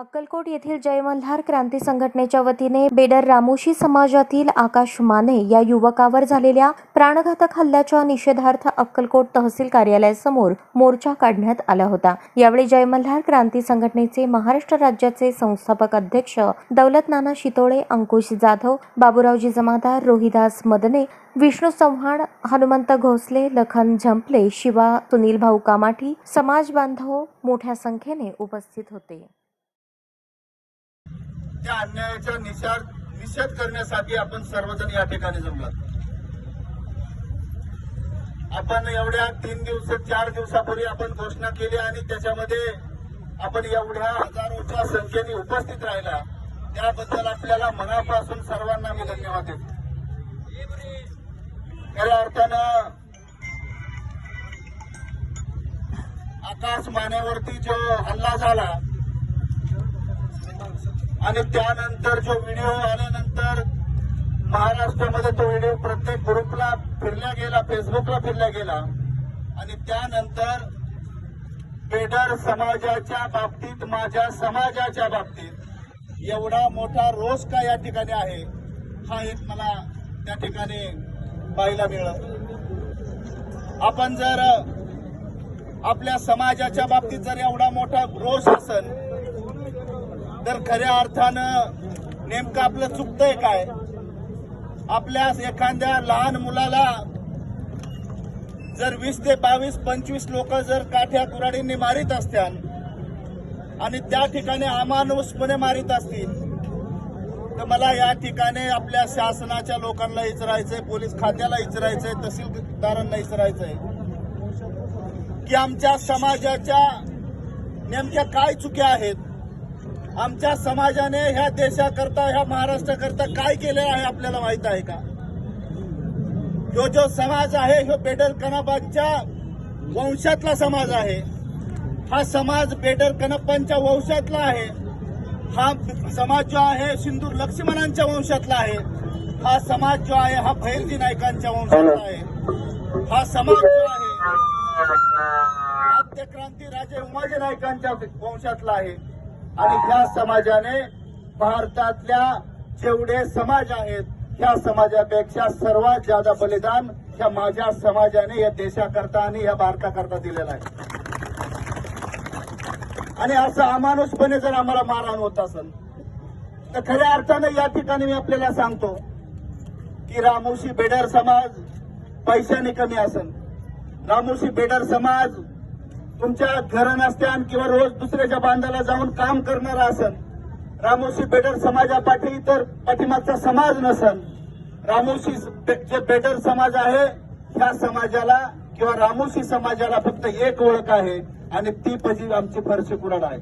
अक्कलकोट येथील जय मल्हार क्रांती संघटनेच्या वतीने बेडर रामोशी समाजातील आकाश माने या युवकावर झालेल्या प्राणघातक हल्ल्याच्या निषेधार्थ अक्कलकोट तहसील कार्यालयासमोर मोर्चा काढण्यात आला होता. यावेळी जय मल्हार क्रांती संघटनेचे महाराष्ट्र राज्याचे संस्थापक अध्यक्ष दौलत नाना शितोळे अंकुश जाधव बाबूरावजी जमादार रोहिदास मदने विष्णू चव्हाण हनुमंत घोसले लखन झंपले शिवा सुनील भाऊ कामाठी समाज बांधव मोठ्या संख्येने उपस्थित होते. त्या अन्यायाचा निषेध निषेध करण्यासाठी आपण सर्वजण या ठिकाणी जमलात. आपण एवढ्या तीन दिवस चार दिवसापूर्वी आपण घोषणा केली आणि त्याच्यामध्ये आपण एवढ्या हजारोच्या संख्येने उपस्थित राहिला. त्याबद्दल आपल्याला मनापासून सर्वांना मी धन्यवाद देतो. खऱ्या अर्थानं आकाश मान्यावरती जो हल्ला झाला आणि त्यानंतर जो व्हिडिओ आल्यानंतर महाराष्ट्रामध्ये तो व्हिडिओ प्रत्येक ग्रुपला फिरला गेला फेसबुकला फिरला गेला. आणि त्यानंतर बेडर समाजाच्या बाबतीत माझ्या समाजाच्या बाबतीत एवढा मोठा रोष का या ठिकाणी आहे हा एक मला त्या ठिकाणी पाहायला मिळत आपण जर आपल्या समाजाच्या बाबतीत जर एवढा मोठा रोष असेल तर खऱ्या अर्थानं नेमकं आपलं चुकतंय काय? आपल्या एखाद्या लहान मुलाला जर वीस ते बावीस पंचवीस लोक जर काठ्या कुराडींनी मारित असत्याल आणि त्या ठिकाणी अमानुषपणे मारित असतील तर मला या ठिकाणी आपल्या शासनाच्या लोकांना इचरायचंय पोलीस खात्याला इचरायचंय तहसीलदारांना इचरायचंय की आमच्या समाजाच्या नेमक्या काय चुक्या आहेत? आमच्या समाजाने ह्या देशाकरता ह्या महाराष्ट्राकरता काय केलेलं आहे आपल्याला माहीत आहे का? जो जो समाज आहे ह्यो बेडर कनाबांच्या वंशातला समाज आहे. हा समाज बेडर कनप्पांच्या वंशातला आहे. हा समाज जो आहे सिंदूर लक्ष्मणांच्या वंशातला आहे. हा समाज जो आहे हा भैरजी नायकांच्या वंशातला आहे. हा समाज जो आहे आद्य क्रांती राजे उमाजी नायकांच्या वंशातला आहे. आणि ह्या समाजाने भारतातल्या जेवढे समाज आहेत ह्या समाजापेक्षा सर्वात जादा बलिदान ह्या माझ्या समाजाने या देशाकरता आणि या भारताकरता दिलेला आहे. आणि असं अमानुषपणे जर आम्हाला मारहाण होत असेल तर खऱ्या अर्थानं या ठिकाणी मी आपल्याला सांगतो की रामोशी बेडर समाज पैशाने कमी असेल. रामोशी बेडर समाज तुमच्या घरं नसत्यान किंवा रोज दुसऱ्याच्या बांधाला जाऊन काम करणारा असन रामोशी बेटर समाजापाठी तर पाठीमागचा समाज नसन. रामोशी जे बेटर समाज आहे ह्या समाजाला किंवा रामोशी समाजाला फक्त एक ओळख आहे आणि ती पजी आमची फरशी कुराड आहे.